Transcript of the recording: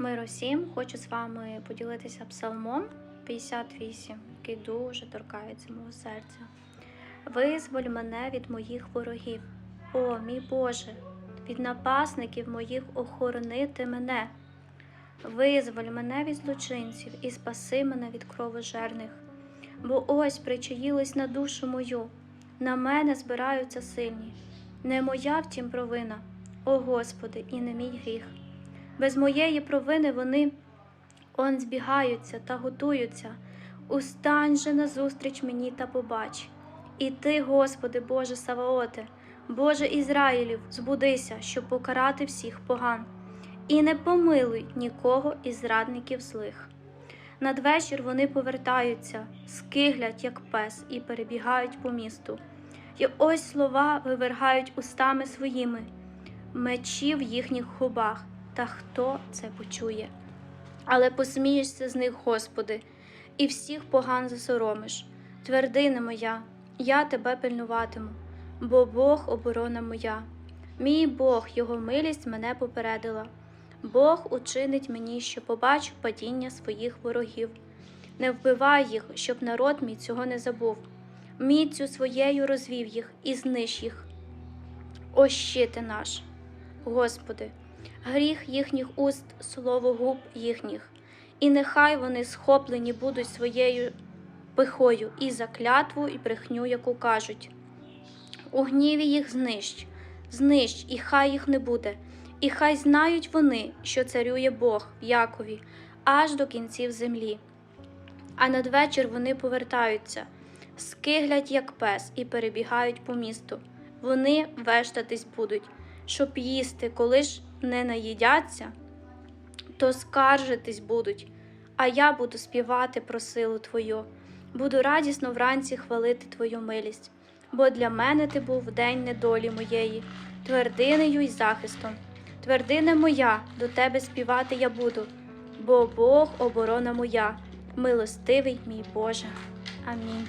Мир усім, хочу з вами поділитися псалмом 58, який дуже торкається мого серця. Визволь мене від моїх ворогів, о мій Боже, від напасників моїх охоронити мене. Визволь мене від злочинців і спаси мене від кровожерних. Бо ось причаїлись на душу мою, на мене збираються сильні. Не моя втім провина, о Господи, і не мій гріх. Без моєї провини вони он збігаються та готуються. Устань же назустріч мені та побач. І ти, Господи, Боже Саваоте, Боже Ізраїлів, збудися, щоб покарати всіх поган, і не помилуй нікого із зрадників злих. Надвечір вони повертаються, скиглять, як пес, і перебігають по місту. І ось слова вивергають устами своїми, мечі в їхніх губах, та хто це почує? Але посмієшся з них, Господи, і всіх поган засоромиш. Твердине моя, я тебе пильнуватиму, бо Бог оборона моя. Мій Бог, Його милість мене попередила. Бог учинить мені, що побачу падіння своїх ворогів. Не вбивай їх, щоб народ мій цього не забув. Міцю своєю розвів їх і знищ їх. О щите наш, Господи, гріх їхніх уст, слово губ їхніх, і нехай вони схоплені будуть своєю пихою і за клятву, і брехню, яку кажуть. У гніві їх знищ, знищ, і хай їх не буде, і хай знають вони, що царює Бог в Якові, аж до кінців землі. А надвечір вони повертаються, скиглять, як пес, і перебігають по місту. Вони вештатись будуть, щоб їсти, коли ж не наїдяться, то скаржитись будуть, а я буду співати про силу Твою, буду радісно вранці хвалити Твою милість, бо для мене ти був день недолі моєї, твердинею й захистом. Твердине моя, до тебе співати я буду, бо Бог оборона моя, милостивий мій Боже. Амінь.